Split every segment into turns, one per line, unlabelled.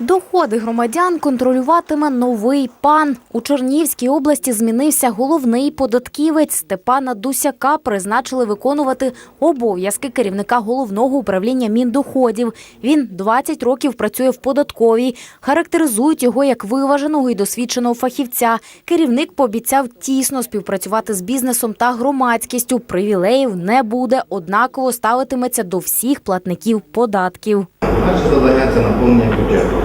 Доходи громадян контролюватиме новий пан. У Чернігівській області змінився головний податківець. Степана Дусяка призначили виконувати обов'язки керівника головного управління міндоходів. Він 20 років працює в податковій. Характеризують його як виваженого і досвідченого фахівця. Керівник пообіцяв тісно співпрацювати з бізнесом та громадськістю. Привілеїв не буде, однаково ставитиметься до всіх платників податків.
Наше завдання наповнення бюджету.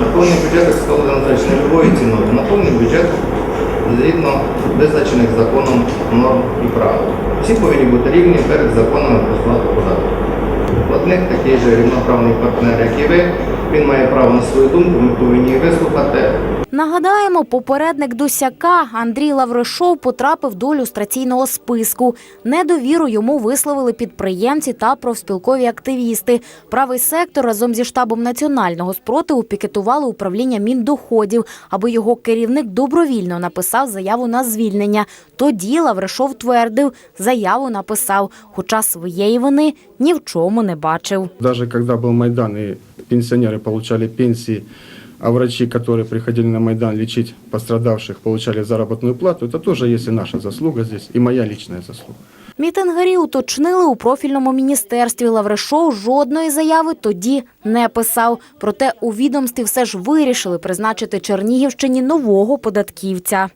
Наповнення бюджету складено не любою ціною. Наповнення бюджету згідно визначених законом норм і правил. Всі повинні бути рівні перед законами про сплату податку. Платник такий же рівноправний партнер, як і ви. Він має право на свою думку, ми повинні її вислухати.
Нагадаємо, попередник Дусяка Андрій Лавришов потрапив до люстраційного списку. Недовіру йому висловили підприємці та профспілкові активісти. Правий сектор разом зі штабом національного спротиву пікетували управління міндоходів, аби його керівник добровільно написав заяву на звільнення. Тоді Лавришов твердив, заяву написав, хоча своєї вини ні в чому не бачив.
Даже когда был Майдан и пенсионеры получали пенсии, а врачи, которые приходили на Майдан лечить пострадавших, получали заработную плату, это тоже есть и наша заслуга здесь, и моя личная заслуга.
Мітингарі уточнили у профільному міністерстві. Лавришов жодної заяви тоді не писав. Проте у відомстві все ж вирішили призначити Чернігівщині нового податківця.